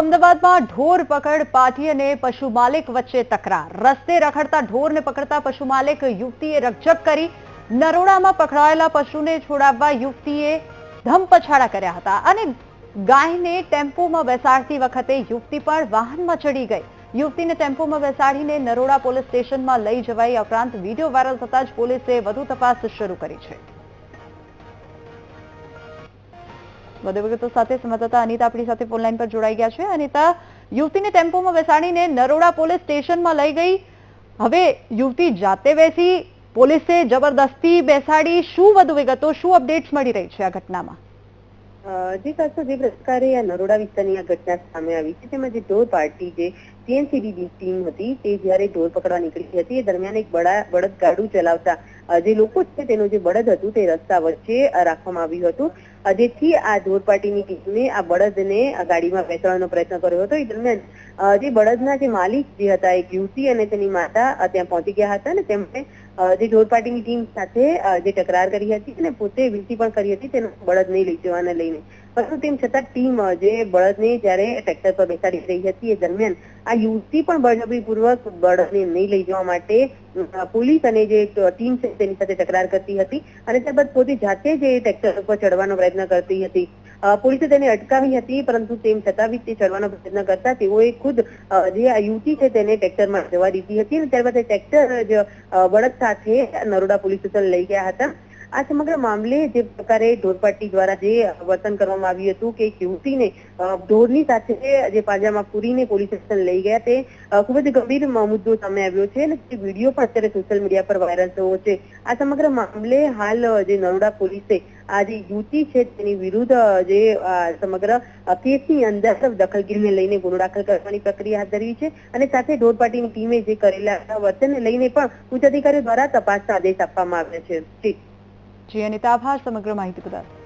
અમદાવાદમાં ઢોર પકડ પાઠી અને પશુ માલિક વચ્ચે તકરાર. રસ્તે રખડતા ઢોરને પકડતા પશુ માલિક યુવતીએ રકઝક કરી નરોડામાં પકડાયેલા પશુને છોડાવવા યુવતીએ ધમપછાડા કર્યા હતા અને ગાયને ટેમ્પોમાં બેસાડતી વખતે યુવતી પણ વાહનમાં ચડી ગઈ. યુવતીને ટેમ્પોમાં બેસાડીને નરોડા પોલીસ સ્ટેશનમાં લઈ જવાઈ ઉપરાંત વીડિયો વાયરલ થતા જ પોલીસે વધુ તપાસ શરૂ કરી છે. વધુ વિગતો સાથે સંવાદદાતા અનિતા આપણી સાથે ફોનલાઈન પર જોડાઈ ગયા છે. અનિતા, યુવતીને ટેમ્પોમાં બેસાડીને નરોડા પોલીસ સ્ટેશનમાં લઈ ગઈ. હવે યુવતી જાતે બેસી, પોલીસે જબરદસ્તી બેસાડી. શું વધુ વિગતો શું અપડેટ્સ મળી રહી છે આ ઘટનામાં? જે ખાસ જે પ્રકારે આ નરોડા વિસ્તારની આ ઘટના સામે આવી છે, તેમાં જે ઢોર પાર્ટી જે ટીએનસીબી ટીમ હતી, તે જ્યારે ઢોર પકડવા નીકળી હતી, એ દરમિયાન એક બળા બળદ ગાડું ચલાવતા જે લોકો છે, તેનું જે બળદ હતું, તે રસ્તા વચ્ચે રાખવામાં આવ્યું હતું. જેથી આ ઢોર પાર્ટીની ટીમે આ બળદને ગાડીમાં બેસાડવાનો પ્રયત્ન કર્યો હતો. એ દરમિયાન જે બળદના જે માલિક જે હતા, એક યુવતી અને તેની માતા ત્યાં પહોંચી ગયા હતા અને તેમણે જે ઢોર પાર્ટીની ટીમ સાથે જે તકરાર કરી હતી અને પોતે વિનંતી પણ કરી હતી તેનો બળદ નહીં લઈ જવાને લઈને. પરંતુ તેમ છતાં ટીમ જે બળદને જ્યારે ટ્રેક્ટર પર બેસાડી રહી હતી, એ દરમિયાન આ યુવતી પણ બળજબરીપૂર્વક બળદને નહીં લઈ જવા માટે પોલીસ અને જે ટીમ છે તેની સાથે તકરાર કરતી હતી અને ત્યારબાદ પોતે જાતે જે ટ્રેક્ટર ઉપર ચડવાનો પ્રયત્ન કરતી હતી. પોલીસે તેને અટકાવી હતી, પરંતુ તેમ છતાં બી તે ચડવાનો પ્રયત્ન કરતા તેઓએ ખુદ જે આ યુવતી છે તેને ટ્રેક્ટરમાં જવા દીધી હતી અને ત્યારબાદ એ ટ્રેક્ટર બળદ સાથે નરોડા પોલીસ સ્ટેશન લઈ ગયા હતા. આ સમગ્ર મામલે જે પ્રકારે ઢોરપાટી દ્વારા જે વર્તન કરવામાં આવ્યું હતું કે એક યુવતીને ઢોરની સાથે જે પાંજામાં પૂરીને પોલીસ સ્ટેશન લઈ ગયા તે ખૂબ જ ગંભીર મુદ્દો સામે આવ્યો છે અને જે વીડિયો પણ અત્યારે સોશિયલ મીડિયા પર વાયરલ થયો છે. આ સમગ્ર મામલે હાલ જે નરોડા પોલીસે આ જે યુવતી છે તેની વિરુદ્ધ જે સમગ્ર કેસની અંદર દખલગીરીને લઈને ગુનો દાખલ કરવાની પ્રક્રિયા હાથ ધરી છે અને સાથે ઢોરપાટીની ટીમે જે કરેલા વર્તનને લઈને પણ ઉચ્ચ અધિકારીઓ દ્વારા તપાસના આદેશ આપવામાં આવ્યા છે. જી જી અનિતા આભાર સમગ્ર માહિતી બદલ